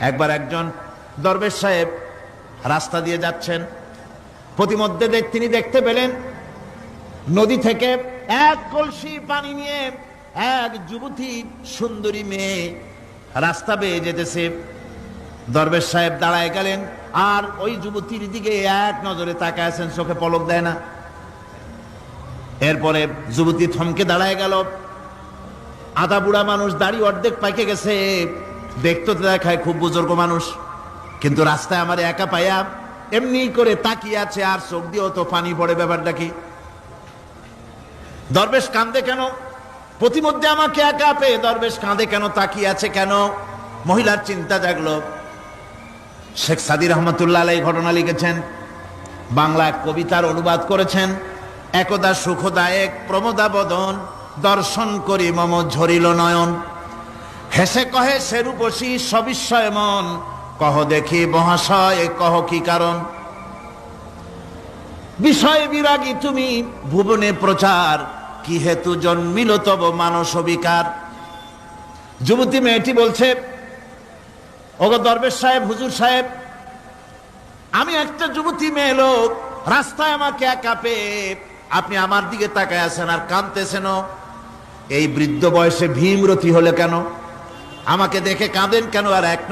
একবার একজন দরবেশ সাহেব রাস্তা দিয়ে যাচ্ছেন। প্রতিমধ্যে তিনি দেখতে পেলেন নদী থেকে এক কলসি পানি নিয়ে এক যুবতী সুন্দরী মেয়ে রাস্তা বেয়ে যেতেছে। দরবেশ সাহেব দাঁড়ায় গেলেন আর ওই যুবতীর দিকে এক নজরে তাকায় আছেন, চোখে পলক দেয় না। এরপরে যুবতী থমকে দাঁড়ায় গেল। আধা বুড়া মানুষ দাড়ি অর্ধেক পাইকে গেছে। দেখতে দেখায় খুব বুজুর্গ মানুষ। কিন্তু রাস্তায় আমার একা পাইয়া এমনি করে তাকিয়ে আছে আর চোখ দিয়েও তো পানি পড়ে ব্যাপারটা কি? দরবেশ কান্দে কেন? প্রতিমধ্যে আমাকে একা পেয়ে দরবেশ কাঁদে কেন, তাকিয়ে আছে কেন? মহিলার চিন্তা জাগলো। শেখ সাদির রহমতুল্লাহ এই ঘটনা লিখেছেন, বাংলা কবিতার অনুবাদ করেছেন, একদা সুখদায়ক প্রমোদা বদন দর্শন করি মম ঝরিল নয়ন। হেসে কহে সেরূপসী সবিস্ময় মন। কহ দেখি মহাশয়, কহ কি কারণ? বিষয় বিরাগী তুমি, ভুবনে প্রচার। কি হেতু জন্মিল তব মানস বিকার যুবতী মেয়েটি বলছে, ওগো দরবেশ সাহেব, হুজুর সাহেব, আমি একটা যুবতী মেয়ে লোক, রাস্তায় আমাকে একা পেয়ে আপনি আমার দিকে তাকায় আছেন আর কাঁদতেছেন এই বৃদ্ধ বয়সে ভীমরতি হলে কেন? আমাকে দেখে কাঁদেন কেন আর এক